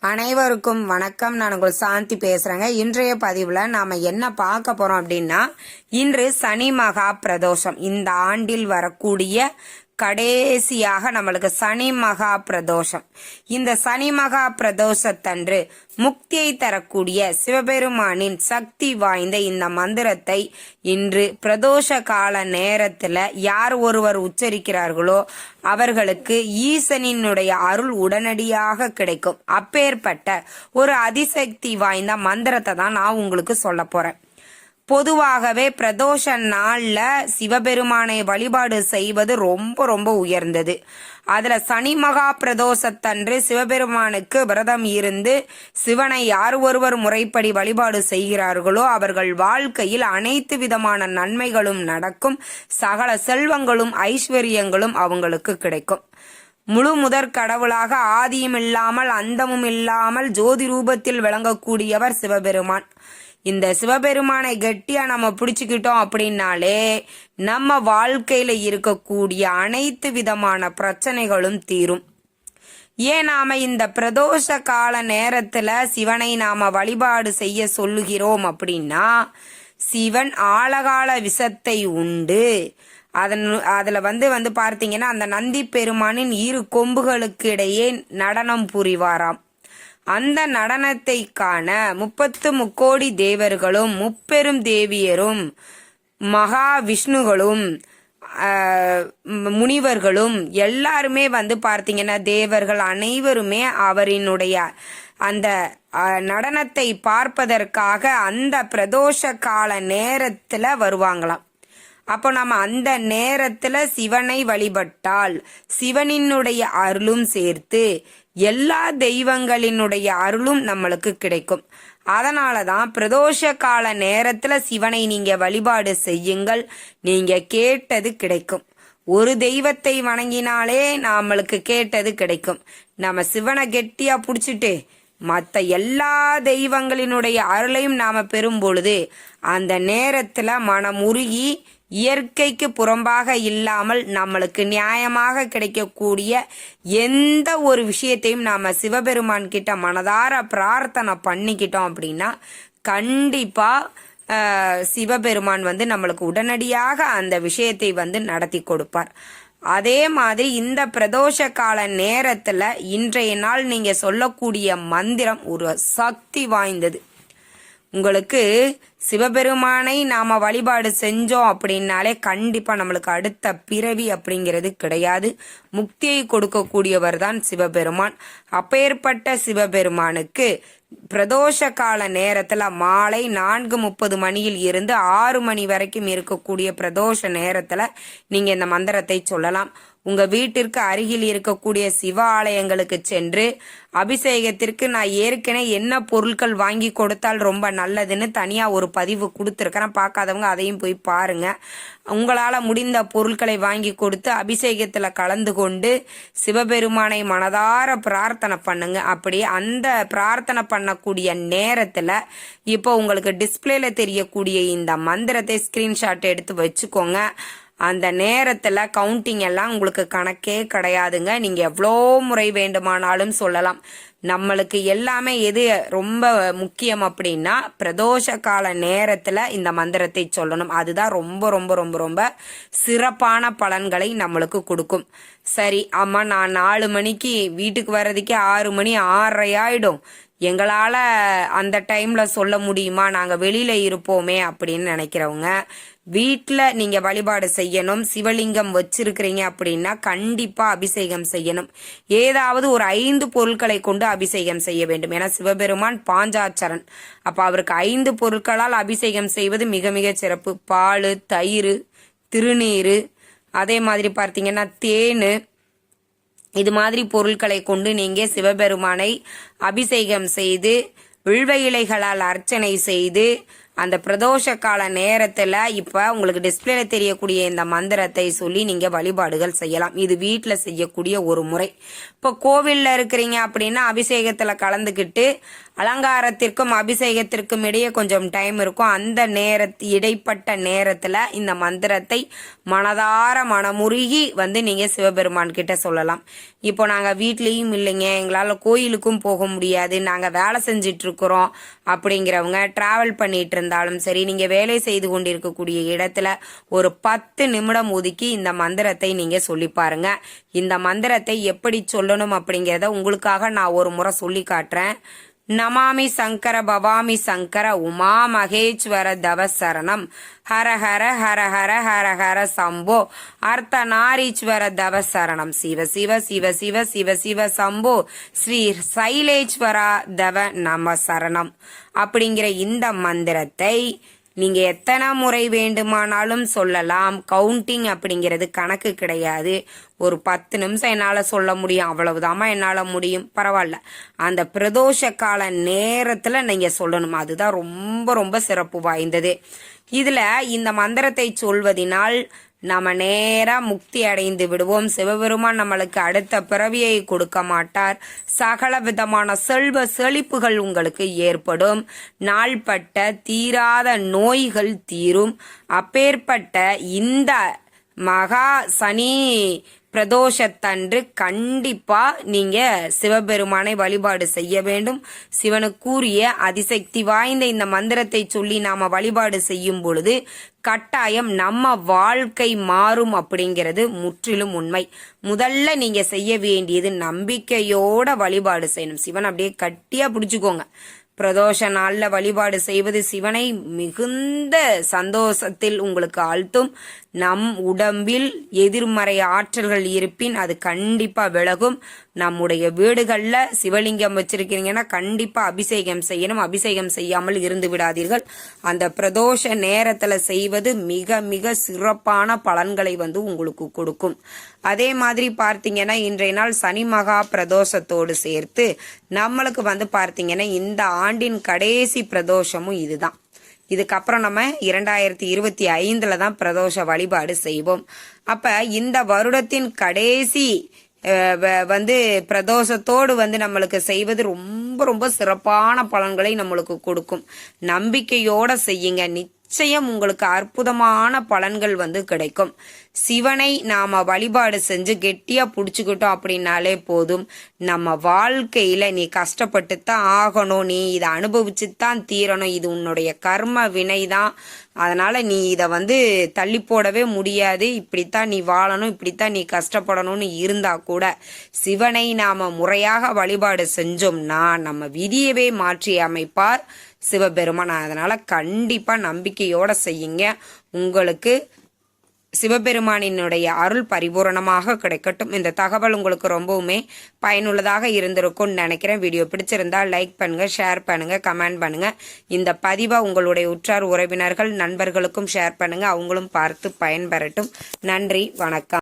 அனைவருக்கும் வணக்கம். நான் உங்கள் சாந்தி பேசுறேங்க. இன்றைய பதிவுல நாம என்ன பார்க்க போறோம் அப்படின்னா இன்று சனி மகா பிரதோஷம். இந்த ஆண்டில் வரக்கூடிய கடைசியாக நம்மளுக்கு சனி மகா பிரதோஷம். இந்த சனி மகா பிரதோஷத்தன்று முக்தியை தரக்கூடிய சிவபெருமானின் சக்தி வாய்ந்த இந்த மந்திரத்தை இன்று பிரதோஷ கால நேரத்துல யார் ஒருவர் உச்சரிக்கிறார்களோ அவர்களுக்கு ஈசனினுடைய அருள் உடனடியாக கிடைக்கும். அப்பேற்பட்ட ஒரு அதிசக்தி வாய்ந்த மந்திரத்தை தான் நான் உங்களுக்கு சொல்ல போறேன். பொதுவாகவே பிரதோஷ நாளில் சிவபெருமானை வழிபாடு செய்வது ரொம்ப ரொம்ப உயர்ந்தது. அதில் சனி மகா பிரதோஷத்தன்று சிவபெருமானுக்கு விரதம் இருந்து சிவனை யார் ஒருவர் முறைப்படி வழிபாடு செய்கிறார்களோ அவர்கள் வாழ்க்கையில் அனைத்து விதமான நன்மைகளும் நடக்கும். சகல செல்வங்களும் ஐஸ்வர்யங்களும் அவங்களுக்கு கிடைக்கும். முழு முதற் கடவுளாக ஆதியும் இல்லாமல் அந்தமும் இல்லாமல் ஜோதி ரூபத்தில் விளங்கக்கூடியவர் சிவபெருமான். இந்த சிவபெருமானை கெட்டியா நம்ம பிடிச்சுக்கிட்டோம் அப்படின்னாலே நம்ம வாழ்க்கையில இருக்கக்கூடிய அனைத்து விதமான பிரச்சனைகளும் தீரும். ஏன் நாம இந்த பிரதோஷ கால நேரத்துல சிவனை நாம வழிபாடு செய்ய சொல்லுகிறோம் அப்படின்னா சிவன் ஆழகால விஷத்தை உண்டு. அதன் அதுல வந்து வந்து பார்த்தீங்கன்னா அந்த நந்தி பெருமானின் இரு கொம்புகளுக்கு இடையே நடனம் புரிவாராம். அந்த நடனத்தை காண முப்பத்து முக்கோடி தேவர்களும் முப்பெரும் தேவியரும் மகா விஷ்ணுகளும் முனிவர்களும் எல்லாருமே வந்து பார்த்தீங்கன்னா தேவர்கள் அனைவருமே அவரினுடைய அந்த நடனத்தை பார்ப்பதற்காக அந்த பிரதோஷ கால நேரத்துல வருவாங்களாம். அப்போ நம்ம அந்த நேரத்துல சிவனை வழிபட்டால் சிவனினுடைய அருளும் சேர்த்து எல்லா தெய்வங்களினுடைய அருளும் நம்மளுக்கு கிடைக்கும். அதனால தான் பிரதோஷ கால நேரத்துல சிவனை நீங்க வழிபாடு செய்யுங்கள். நீங்க கேட்டது கிடைக்கும். ஒரு தெய்வத்தை வணங்கினாலே நம்மளுக்கு கேட்டது கிடைக்கும். நம்ம சிவனை கெட்டியா புடிச்சிட்டு மற்ற எல்லா தெய்வங்களினுடைய அருளையும் நாம பெறும் பொழுது அந்த நேரத்துல உருகி இயற்கைக்கு புறம்பாக இல்லாமல் நம்மளுக்கு நியாயமாக கிடைக்கக்கூடிய எந்த ஒரு விஷயத்தையும் நாம சிவபெருமான் கிட்ட மனதார பிரார்த்தனை பண்ணிக்கிட்டோம் அப்படின்னா கண்டிப்பா சிவபெருமான் வந்து நம்மளுக்கு உடனடியாக அந்த விஷயத்தை வந்து நடத்தி கொடுப்பார். அதே மாதிரி இந்த பிரதோஷ கால நேரத்துல இன்றைய நாள் நீங்க சொல்லக்கூடிய மந்திரம் ஒரு சக்தி வாய்ந்தது. உங்களுக்கு சிவபெருமானை நாம வழிபாடு செஞ்சோம் அப்படின்னாலே கண்டிப்பா நம்மளுக்கு அடுத்த பிறவி அப்படிங்கிறது கிடையாது. முக்தியை கொடுக்கக்கூடியவர் தான் சிவபெருமான். அப்பேற்பட்ட சிவபெருமானுக்கு பிரதோஷ கால நேரத்துல மாலை நான்கு முப்பது மணியில் இருந்து ஆறு மணி வரைக்கும் இருக்கக்கூடிய பிரதோஷ நேரத்துல நீங்க இந்த மந்திரத்தை சொல்லலாம். உங்க வீட்டிற்கு அருகில் இருக்கக்கூடிய சிவ ஆலயங்களுக்கு சென்று அபிஷேகத்திற்கு நான் ஏற்கனவே என்ன பொருட்கள் வாங்கி கொடுத்தால் ரொம்ப நல்லதுன்னு தனியா ஒரு பதிவு கொடுத்துருக்கிறேன். பார்க்காதவங்க அதையும் போய் பாருங்க. உங்களால முடிந்த பொருட்களை வாங்கி கொடுத்து அபிஷேகத்துல கலந்து கொண்டு சிவபெருமானை மனதார பிரார்த்தனை பண்ணுங்க. அப்படி அந்த பிரார்த்தனை பண்ணக்கூடிய நேரத்துல இப்போ உங்களுக்கு டிஸ்பிளேல தெரியக்கூடிய இந்த மந்திரத்தை ஸ்கிரீன்ஷாட் எடுத்து வச்சுக்கோங்க. அந்த நேரத்தில் கவுண்டிங் எல்லாம் உங்களுக்கு கணக்கே கிடையாதுங்க. நீங்கள் எவ்வளோ முறை வேண்டுமானாலும் சொல்லலாம். நம்மளுக்கு எல்லாமே எது ரொம்ப முக்கியம் அப்படின்னா பிரதோஷ கால நேரத்தில் இந்த மந்திரத்தை சொல்லணும். அதுதான் ரொம்ப ரொம்ப ரொம்ப ரொம்ப சிறப்பான பலன்களை நம்மளுக்கு கொடுக்கும். சரி அம்மா நான் நாலு மணிக்கு வீட்டுக்கு வர்றதுக்கே ஆறு மணி ஆறரை ஆயிடும் எங்களால் அந்த டைமில் சொல்ல முடியுமா? நாங்கள் வெளியில் இருப்போமே அப்படின்னு நினைக்கிறவங்க வீட்டில் நீங்கள் வழிபாடு செய்யணும் சிவலிங்கம் வச்சிருக்கிறீங்க அப்படின்னா கண்டிப்பாக அபிஷேகம் செய்யணும். ஏதாவது ஒரு ஐந்து பொருட்களை கொண்டு அபிஷேகம் செய்ய வேண்டும். ஏன்னா சிவபெருமான் பாஞ்சாச்சரன். அப்போ அவருக்கு ஐந்து பொருட்களால் அபிஷேகம் செய்வது மிக மிக சிறப்பு. பால் தயிர் திருநீர். அதே மாதிரி பார்த்தீங்கன்னா தேன் இது மாதிரி பொருட்களை கொண்டு நீங்கள் சிவபெருமானை அபிஷேகம் செய்து வில்வ இலைகளால் அர்ச்சனை செய்து அந்த பிரதோஷ கால நேரத்தில் இப்போ உங்களுக்கு டிஸ்பிளேல தெரியக்கூடிய இந்த மந்திரத்தை சொல்லி நீங்கள் வழிபாடுகள் செய்யலாம். இது வீட்டில் செய்யக்கூடிய ஒரு முறை. இப்போ கோவிலில் இருக்கிறீங்க அப்படின்னா அபிஷேகத்தில் கலந்துக்கிட்டு அலங்காரத்திற்கும் அபிஷேகத்திற்கும் இடையே கொஞ்சம் டைம் இருக்கும். அந்த நேரத்து இடைப்பட்ட நேரத்தில் இந்த மந்திரத்தை மனதார மனமுருகி வந்து நீங்கள் சிவபெருமான் கிட்ட சொல்லலாம். இப்போ நாங்கள் வீட்லேயும் இல்லைங்க. எங்களால் கோயிலுக்கும் போக முடியாது. நாங்கள் வேலை செஞ்சிட்ருக்குறோம் அப்படிங்கிறவங்க ட்ராவல் பண்ணிட்டு இருந்தாலும் சரி நீங்கள் வேலை செய்து கொண்டிருக்கக்கூடிய இடத்துல ஒரு பத்து நிமிடம் ஒதுக்கி இந்த மந்திரத்தை நீங்கள் சொல்லி பாருங்க. இந்த மந்திரத்தை எப்படி சொல்லணும் அப்படிங்கிறத உங்களுக்காக நான் ஒரு முறை சொல்லி காட்டுறேன். நமாமி சங்கர பவாமி சங்கர உமா மகேஸ்வர தவ சரணம். ஹர ஹர ஹர ஹர ஹர ஹர சம்போ. அர்த்த நாரீஸ்வர தவ சரணம். சிவ சிவ சிவ சிவ சிவ சிவ சம்போ. ஸ்ரீ சைலேஸ்வரா தவ நம சரணம். அப்படிங்கிற இந்த மந்திரத்தை நீங்க எத்தனை முறை வேண்டுமானாலும் சொல்லலாம். கவுண்டிங் அப்படிங்கிறது கணக்கு கிடையாது. ஒரு பத்து நிமிஷம் என்னால் சொல்ல முடியும். அவ்வளவுதாம்மா என்னால் முடியும். பரவாயில்ல. அந்த பிரதோஷ கால நேரத்தில் நீங்கள் சொல்லணும். அதுதான் ரொம்ப ரொம்ப சிறப்பு வாய்ந்தது. இதில் இந்த மந்திரத்தை சொல்வதினால் நம்ம நேரா முக்தி அடைந்து விடுவோம். சிவபெருமான் நம்மளுக்கு அடுத்த பிறவியை கொடுக்க மாட்டார். சகல விதமான செல்வ செழிப்புகள் உங்களுக்கு ஏற்படும். நாள்பட்ட தீராத நோய்கள் தீரும். அப்பேற்பட்ட இந்த மகா சனி பிரதோஷத்தன்று கண்டிப்பா நீங்க சிவபெருமானை வழிபாடு செய்ய வேண்டும். சிவனுக்குரிய அதிசக்தி வாய்ந்த இந்த மந்திரத்தை சொல்லி நாம வழிபாடு செய்யும் பொழுது கட்டாயம் நம்ம வாழ்க்கை மாறும் அப்படிங்கிறது முற்றிலும் உண்மை. முதல்ல நீங்க செய்ய வேண்டியது நம்பிக்கையோட வழிபாடு செய்யணும். சிவன் அப்படியே கட்டியா பிடிச்சுக்கோங்க. பிரதோஷ நாளில் வழிபாடு செய்வது சிவனை மிகுந்த சந்தோஷத்தில் உங்களுக்கு ஆழ்த்தும். நம் உடம்பில் எதிர்மறை ஆற்றல்கள் இருப்பின் அது கண்டிப்பாக விலகும். நம்முடைய வீடுகளில் சிவலிங்கம் வச்சிருக்கிறீங்கன்னா கண்டிப்பாக அபிஷேகம் செய்யணும். அபிஷேகம் செய்யாமல் இருந்து விடாதீர்கள். அந்த பிரதோஷ நேரத்தில் செய்வது மிக மிக சிறப்பான பலன்களை வந்து உங்களுக்கு கொடுக்கும். அதே மாதிரி பார்த்தீங்கன்னா இன்றைய நாள் சனி மகா பிரதோஷத்தோடு சேர்த்து நம்மளுக்கு வந்து பார்த்தீங்கன்னா இந்த ஆண்டின் கடைசி பிரதோஷமும் இதுதான். இதுக்கப்புறம் நம்ம இரண்டாயிரத்தி இருபத்தி ஐந்துல தான் பிரதோஷ வழிபாடு செய்வோம். அப்ப இந்த வருடத்தின் கடைசி வ- வந்து பிரதோஷத்தோடு வந்து நம்மளுக்கு செய்வது ரொம்ப ரொம்ப சிறப்பான பலன்களை நம்மளுக்கு கொடுக்கும். நம்பிக்கையோட செய்யுங்க. நிச்சயம் நிச்சயம் உங்களுக்கு அற்புதமான பலன்கள் வந்து கிடைக்கும். சிவனை நாம வழிபாடு செஞ்சு கெட்டியா புடிச்சுக்கிட்டோம் அப்படின்னாலே போதும். நம்ம வாழ்க்கையில நீ கஷ்டப்பட்டு தான் ஆகணும். நீ இதை அனுபவிச்சு தான் தீரணும். இது உன்னுடைய கர்ம வினை தான் அதனால நீ இதை வந்து தள்ளி போடவே முடியாது. இப்படித்தான் நீ வாழணும். இப்படித்தான் நீ கஷ்டப்படணும்னு இருந்தா கூட சிவனை நாம முறையாக வழிபாடு செஞ்சோம்னா நம்ம விதியவே மாற்றி அமைப்பார். சிவபெருமான். அதனால் கண்டிப்பாக நம்பிக்கையோடு செய்யுங்க. உங்களுக்கு சிவபெருமானினுடைய அருள் பரிபூரணமாக கிடைக்கட்டும். இந்த தகவல் உங்களுக்கு ரொம்பவுமே பயனுள்ளதாக இருந்திருக்கும்னு நினைக்கிறேன். வீடியோ பிடிச்சிருந்தா லைக் பண்ணுங்க ஷேர் பண்ணுங்க கமெண்ட் பண்ணுங்க. இந்த பதிவை உங்களுடைய உற்றார் உறவினர்கள் நண்பர்களுக்கும் ஷேர் பண்ணுங்க. அவங்களும் பார்த்து பயன்பெறட்டும். நன்றி வணக்கம்.